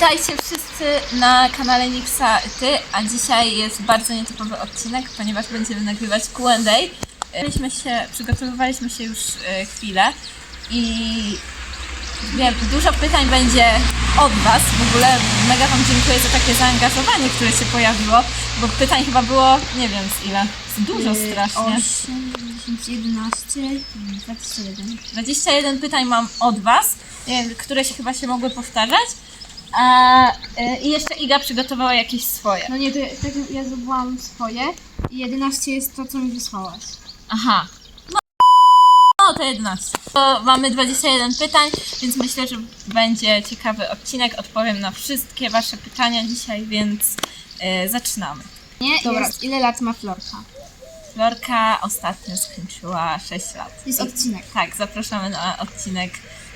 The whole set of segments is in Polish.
Witajcie wszyscy na kanale Nixa Ty, a dzisiaj jest bardzo nietypowy odcinek, ponieważ będziemy nagrywać Q&A. Byliśmy się, przygotowywaliśmy się już e, chwilę i wiem, dużo pytań będzie od Was. W ogóle mega Wam dziękuję za takie zaangażowanie, które się pojawiło, bo pytań chyba było, nie wiem z ile, z dużo strasznie. 8, 10, 11, 21. 21 pytań mam od Was, e, które się chyba się mogły powtarzać. A, e, I jeszcze Iga przygotowała jakieś swoje. No nie, to ja, tak ja zdobyłam swoje i 11 jest to, co mi wysłałaś. Aha. No, no to 11. To mamy 21 pytań, więc myślę, że będzie ciekawy odcinek. Odpowiem na wszystkie Wasze pytania dzisiaj, więc e, zaczynamy. Nie? Dobra. Jest, ile lat ma Florka? Florka ostatnio skończyła 6 lat. Jest odcinek. Tak, zapraszamy na odcinek,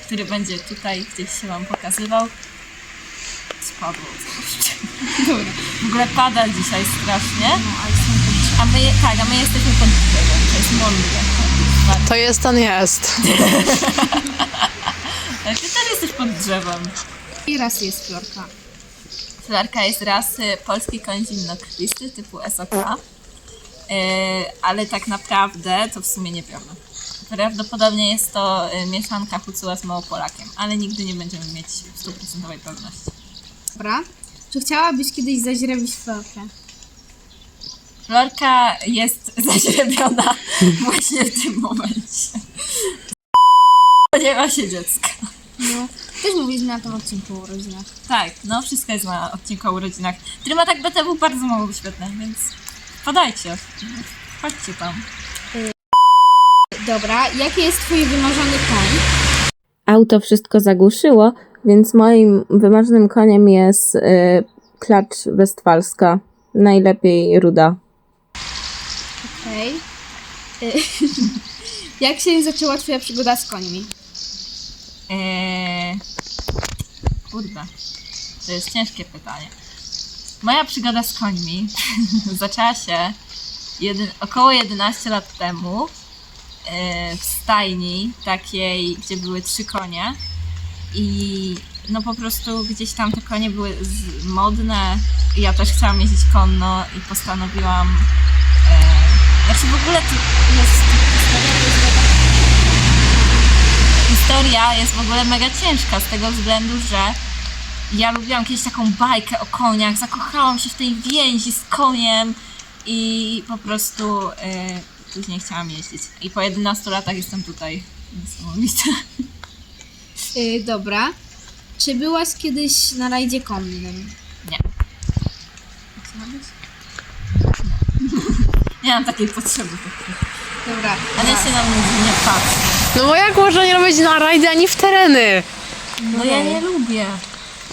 który będzie tutaj gdzieś się Wam pokazywał. Spadło coś. Dobra. W ogóle pada dzisiaj strasznie. No, A my, tak, a my jesteśmy pod drzewem, to jest mądre. To jest, ten jest. Ty też jesteś pod drzewem. I raz jest Florka. Flarka jest rasy polski koń zimnokrwisty typu SOK, yy, ale tak naprawdę to w sumie nie wiemy. Prawdopodobnie jest to yy, mieszanka Hucuła z Małopolakiem, ale nigdy nie będziemy mieć stuprocentowej pewności. Dobra. Czy chciałabyś kiedyś zaźrebić Florkę? Florka jest zaźrebiona właśnie w tym momencie. Ma się dziecka. No. Też mówiliśmy na tym odcinku o urodzinach. Tak, no wszystko jest na odcinku o urodzinach, który ma tak BTW bardzo mało wyświetleń, więc podajcie. Chodźcie tam. Dobra. Jaki jest twój wymarzony koń? auto wszystko zagłuszyło, więc moim wymarzonym koniem jest y, klacz westfalska. Najlepiej ruda. Okej. Y, Jak się zaczęła twoja przygoda z końmi? Eee... Kurde, to jest ciężkie pytanie. Moja przygoda z końmi zaczęła się jeden, około 11 lat temu e, w stajni takiej, gdzie były trzy konie i no po prostu gdzieś tam te konie były modne ja też chciałam jeździć konno i postanowiłam e, znaczy w ogóle to jest historia to jest w ogóle mega ciężka z tego względu, że ja lubiłam kiedyś taką bajkę o koniach, zakochałam się w tej więzi z koniem i po prostu y, później chciałam jeździć. I po 11 latach jestem tutaj. Niesamowite. Y, dobra. Czy byłaś kiedyś na rajdzie konnym? Nie. Nie mam takiej potrzeby. Dobra. Ale się na mnie nie patrzy. No bo jak można nie robić na rajdy ani w tereny? No ja nie lubię.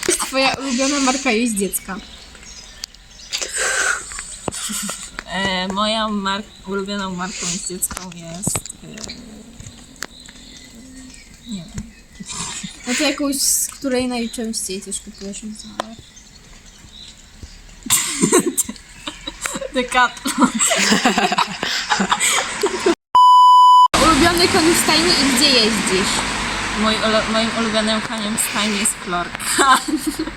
jest twoja ulubiona marka jeździecka? E, moją mark- ulubioną marką jeździecką jest... E, nie wiem. No to jakąś, z której najczęściej coś kupujesz zale. Decathlon. Ulubiony w stajni i gdzie jeździsz? Moim ulubionym koniem w stajni jest Florka.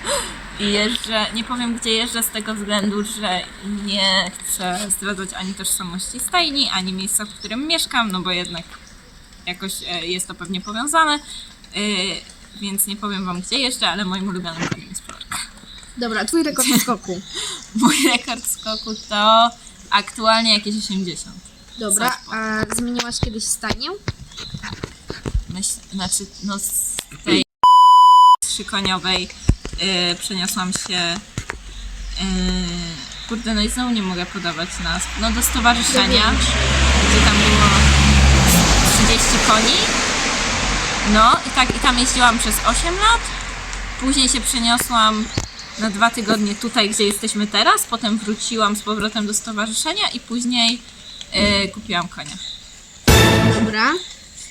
I jeżdżę, nie powiem gdzie jeżdżę z tego względu, że nie chcę zdradzać ani tożsamości stajni, ani miejsca, w którym mieszkam, no bo jednak jakoś e, jest to pewnie powiązane. Więc nie powiem wam gdzie jeżdżę, ale moim ulubionym koniem jest Florka. Dobra, twój rekord skoku. Mój rekord skoku to aktualnie jakieś 80. Dobra, Coś po- a zmieniłaś kiedyś stajnię? myśl, znaczy no z tej trzykoniowej yy, przeniosłam się yy, kurde no i znowu nie mogę podawać nazw no do stowarzyszenia gdzie tam było 30 koni no i tak i tam jeździłam przez 8 lat później się przeniosłam na dwa tygodnie tutaj gdzie jesteśmy teraz potem wróciłam z powrotem do stowarzyszenia i później yy, kupiłam konia Dobra.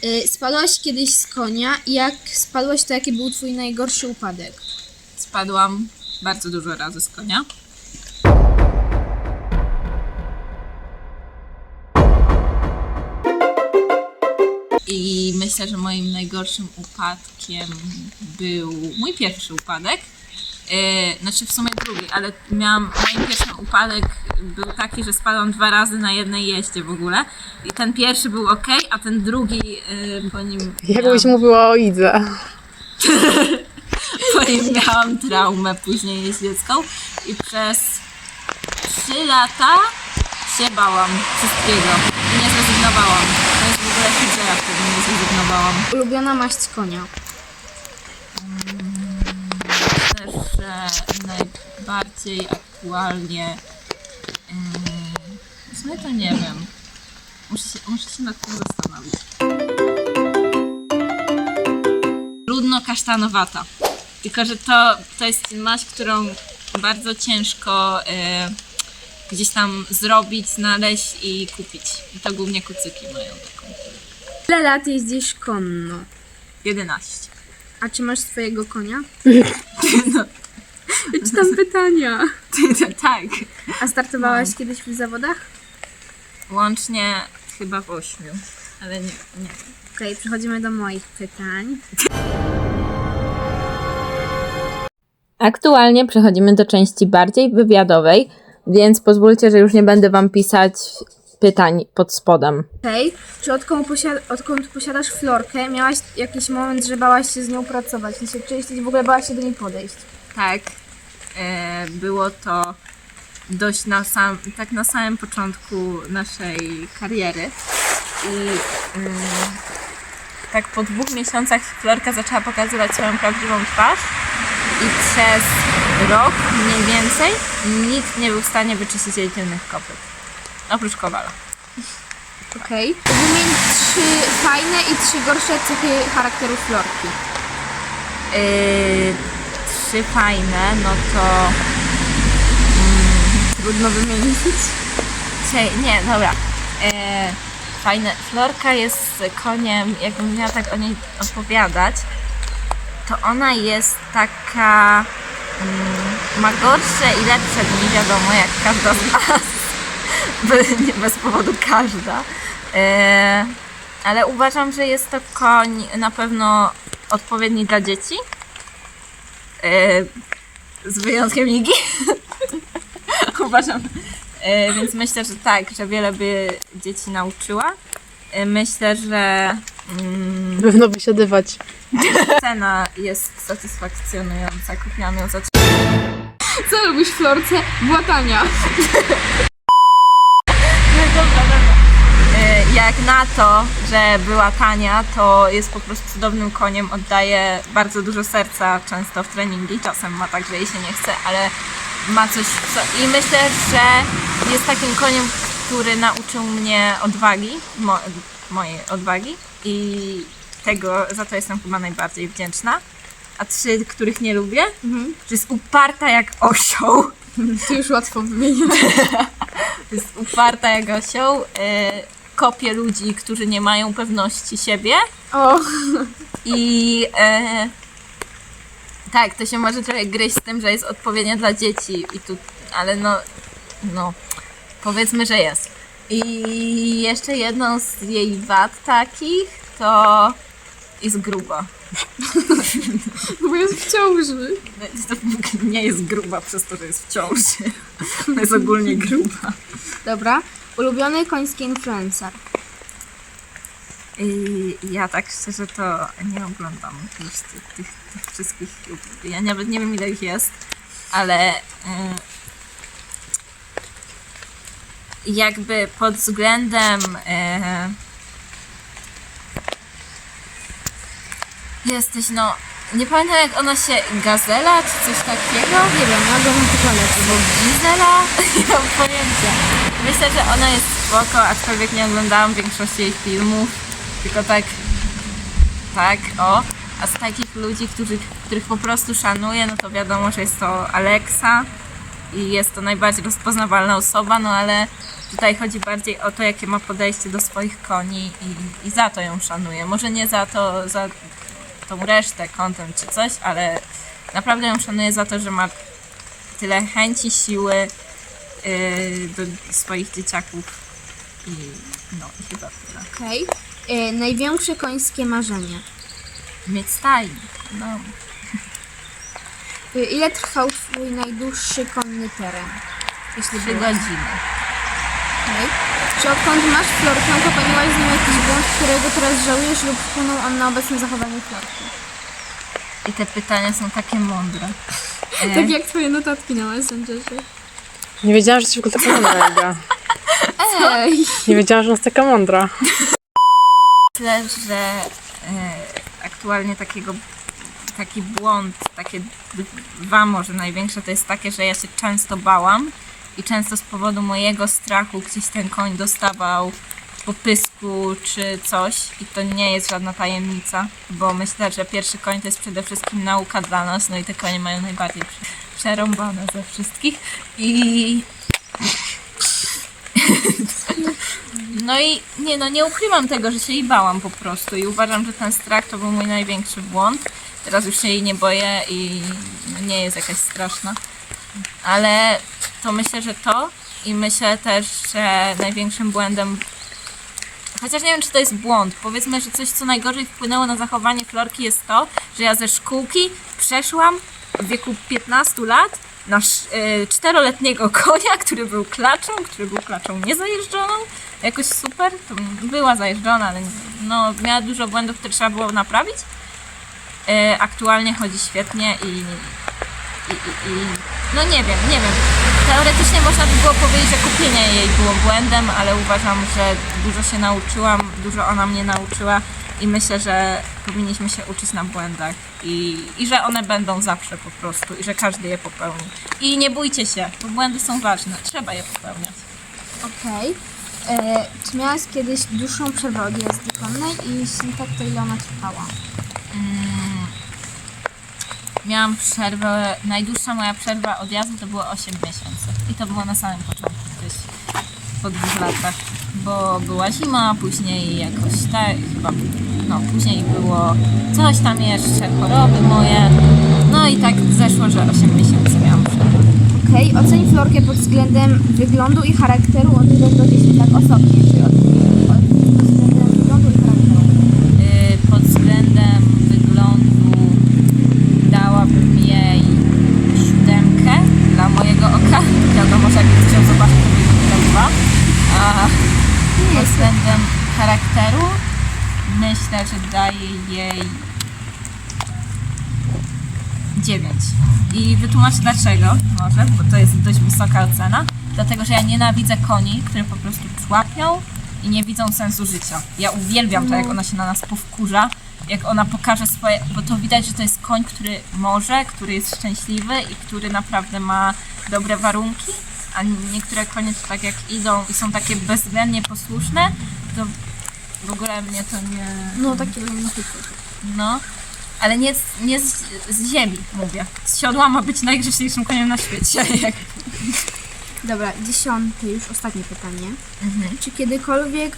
Y, spadłaś kiedyś z konia i jak spadłaś, to jaki był twój najgorszy upadek? Spadłam bardzo dużo razy z konia. I myślę, że moim najgorszym upadkiem był mój pierwszy upadek, Yy, znaczy w sumie drugi, ale miałam, moim pierwszym upadek był taki, że spadłam dwa razy na jednej jeździe w ogóle. I ten pierwszy był ok, a ten drugi yy, po nim Jakbyś mówiła o Idze. po nim miałam traumę później jeździecką i przez 3 lata się bałam wszystkiego i nie zrezygnowałam. Że ja wtedy nie zrezygnowałam. Ulubiona maść konia. Myślę, że najbardziej aktualnie yy, w sumie to nie wiem. Muszę się, muszę się nad tym zastanowić. Brudno-kasztanowata. Tylko, że to, to jest maść, którą bardzo ciężko yy, gdzieś tam zrobić, znaleźć i kupić. I to głównie kucyki mają. Ile lat jeździsz konno? 11. A czy masz swojego konia? No, Czytam pytania. tak. A startowałaś kiedyś w zawodach? Łącznie chyba w 8. Ale nie, nie. Okej, przechodzimy do moich pytań. Aktualnie przechodzimy do części bardziej wywiadowej, więc pozwólcie, że już nie będę Wam pisać pytań pod spodem. Okej, czy odkąd, posiad- odkąd posiadasz florkę, miałaś jakiś moment, że bałaś się z nią pracować? W sensie, czy jeśli w ogóle bałaś się do niej podejść? Tak, e, było to dość na sam, tak na samym początku naszej kariery. I mm, tak po dwóch miesiącach Florka zaczęła pokazywać swoją prawdziwą twarz i przez rok mniej więcej nikt nie był w stanie wyczyścić jej tylnych kopyt. Oprócz Kowala. Okej. Wymień trzy fajne i trzy gorsze cechy charakteru florki. Yy, trzy fajne, no to mm, Trudno wymienić. Czej, nie, dobra. E, fajne. Florka jest koniem, jakbym miała tak o niej opowiadać, to ona jest taka. Mm, ma gorsze i lepsze dni, wiadomo, jak każda z nas. Bez, nie bez powodu każda. E, ale uważam, że jest to koń na pewno odpowiedni dla dzieci. E, z wyjątkiem Igi. uważam, E, więc myślę, że tak, że wiele by dzieci nauczyła. Myślę, że mm, Pewno wysiadywać. cena jest satysfakcjonująca. Kupiłam ją za Co robisz w florce? Była tania. No dobra, dobra. E, Jak na to, że była tania, to jest po prostu cudownym koniem, oddaje bardzo dużo serca często w treningi. Czasem ma tak, że jej się nie chce, ale ma coś. Co... I myślę, że jest takim koniem, który nauczył mnie odwagi, mo... mojej odwagi i tego, za to jestem chyba najbardziej wdzięczna. A trzy, których nie lubię, że jest uparta jak osioł. To już łatwo wymienić. jest uparta jak osioł, y, kopie ludzi, którzy nie mają pewności siebie O, i y, tak, to się może trochę gryźć z tym, że jest odpowiednia dla dzieci i tu, ale no, no, powiedzmy, że jest. I jeszcze jedną z jej wad takich to jest gruba. bo jest w ciąży. To nie jest gruba przez to, że jest w ciąży. Jest ogólnie gruba. Dobra. Ulubiony koński influencer. I ja tak szczerze to nie oglądam już tych, tych, wszystkich. Ja nawet nie wiem ile ich jest, ale y, jakby pod względem y, jesteś no. Nie pamiętam jak ona się Gazela czy coś takiego? Nie wiem, ja oglądam tylko lecę. Albo Gizela? Nie mam pojęcia. Myślę, że ona jest spoko, aczkolwiek nie oglądałam większości jej filmów. Tylko tak, tak, o. A z takich ludzi, których, których po prostu szanuję, no to wiadomo, że jest to Alexa i jest to najbardziej rozpoznawalna osoba, no ale tutaj chodzi bardziej o to, jakie ma podejście do swoich koni i, i za to ją szanuję. Może nie za to, za tą resztę, content czy coś, ale naprawdę ją szanuję za to, że ma tyle chęci, siły do swoich dzieciaków i no i chyba tyle. Okej. E, Największe końskie marzenie. Mieć stajnię, no. Y, Ile trwał twój najdłuższy konny teren? Jeśli Trzy było. godziny. Okej. Czy odkąd masz florkę, popełniłaś z nim jakiś błąd, którego teraz żałujesz lub wpłynął on na obecne zachowanie florki? I te pytania są takie mądre. E, Tak jak twoje notatki na Messengerze. Nie wiedziałam, że jesteś w ogóle taka mądra, Iga. Ej! Nie wiedziałam, że jest taka mądra. Myślę, że e, aktualnie takiego, taki błąd, takie dwa może największe, to jest takie, że ja się często bałam i często z powodu mojego strachu gdzieś ten koń dostawał po pysku czy coś i to nie jest żadna tajemnica, bo myślę, że pierwszy koń to jest przede wszystkim nauka dla nas, no i te konie mają najbardziej przerąbane ze wszystkich i No i nie no, nie ukrywam tego, że się jej bałam po prostu i uważam, że ten strach to był mój największy błąd. Teraz już się jej nie boję i no, nie jest jakaś straszna. Ale to myślę, że to i myślę też, że największym błędem Chociaż nie wiem, czy to jest błąd. Powiedzmy, że coś, co najgorzej wpłynęło na zachowanie Florki jest to, że ja ze szkółki przeszłam w wieku 15 lat na e, czteroletniego konia, który był klaczą, który był klaczą niezajeżdżoną. Jakoś super. Była zajeżdżona, ale no, miała dużo błędów, które trzeba było naprawić. E, aktualnie chodzi świetnie i, i, i, i no nie wiem, nie wiem. Teoretycznie można by było powiedzieć, że kupienie jej było błędem, ale uważam, że dużo się nauczyłam, dużo ona mnie nauczyła i myślę, że powinniśmy się uczyć na błędach i, i że one będą zawsze po prostu i że każdy je popełni. I nie bójcie się, bo błędy są ważne, trzeba je popełniać. Okej. E, Czy miałaś kiedyś dłuższą przerwę od jazdy konnej i jeśli tak, to ile ona trwała? Miałam przerwę, najdłuższa moja przerwa od jazdy to było 8 miesięcy. I to było na samym początku, gdzieś po dwóch latach, bo była zima, później jakoś tak, chyba, no później było coś tam jeszcze, choroby moje. No i tak zeszło, że 8 miesięcy miałam przerwę. Okej, oceń florkę pod względem wyglądu i charakteru od 1 do 10, tak osobnie, od, od względem wyglądu i charakteru. Yy, pod względem wyglądu dałabym jej siódemkę dla mojego oka. Wiadomo, że jakby chciał zobaczyć, to by dał dwa. A pod względem charakteru że daję jej 9. I wytłumaczę dlaczego, może, bo to jest dość wysoka ocena. Dlatego, że ja nienawidzę koni, które po prostu człapią i nie widzą sensu życia. Ja uwielbiam to, jak ona się na nas powkurza, jak ona pokaże swoje, bo to widać, że to jest koń, który może, który jest szczęśliwy i który naprawdę ma dobre warunki, a niektóre konie to tak jak idą i są takie bezwzględnie posłuszne, to w ogóle mnie to nie... No, takie leniuchy. No, ale nie, z- nie z, z ziemi, mówię. Z siodła ma być najgrzeczniejszym koniem na świecie. Jak... Dobra, dziesiąte, już ostatnie pytanie. Czy kiedykolwiek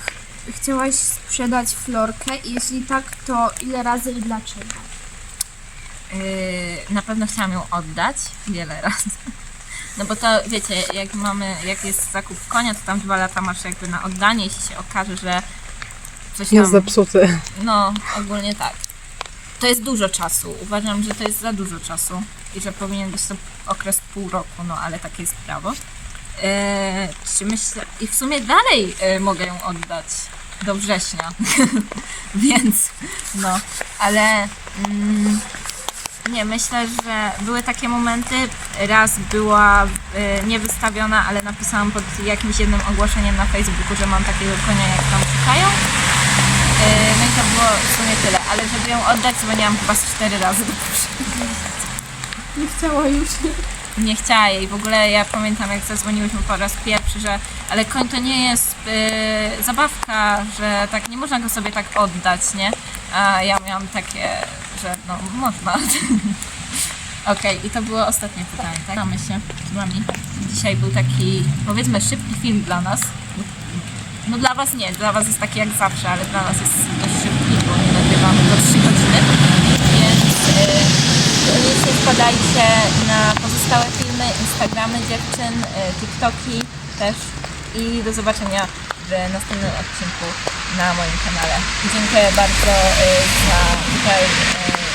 chciałaś sprzedać florkę? I jeśli tak, to ile razy i dlaczego? Yy, na pewno chciałam ją oddać wiele razy. No bo to wiecie, jak mamy, jak jest zakup konia, to tam dwa lata masz jakby na oddanie, jeśli się okaże, że coś Jest tam, zepsuty. no ogólnie tak. To jest dużo czasu. Uważam, że to jest za dużo czasu i że powinien być to okres pół roku, no ale takie jest prawo. Eee, czy myślę, i w sumie dalej e, mogę ją oddać do września, więc no, ale mm, nie, myślę, że były takie momenty, raz była e, niewystawiona, ale napisałam pod jakimś jednym ogłoszeniem na Facebooku, że mam takiego konia, jak tam szukają. E, No i to było w sumie tyle, ale żeby ją oddać, dzwoniłam chyba z cztery razy do poprzedniej. Nie chciała już. Nie chciała jej. W ogóle ja pamiętam, jak zadzwoniłyśmy po raz pierwszy, że ale koń to nie jest e, zabawka, że tak nie można go sobie tak oddać, nie? A ja miałam takie, że no można. Okej, i to było ostatnie pytanie, tak? Mamy się z wami. Dzisiaj był taki, powiedzmy, szybki film dla nas. No dla was nie, dla was jest taki jak zawsze, ale dla nas jest dość szybki, bo nie nagrywamy do 3 godziny. Więc yy, koniecznie wpadajcie na pozostałe filmy, Instagramy dziewczyn, yy, TikToki też i do zobaczenia w następnym odcinku na moim kanale. Dziękuję bardzo yy, za tutaj yy,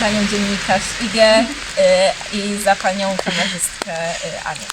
panią dziennikarz Igę y, i za panią kamerzystkę y, Anię.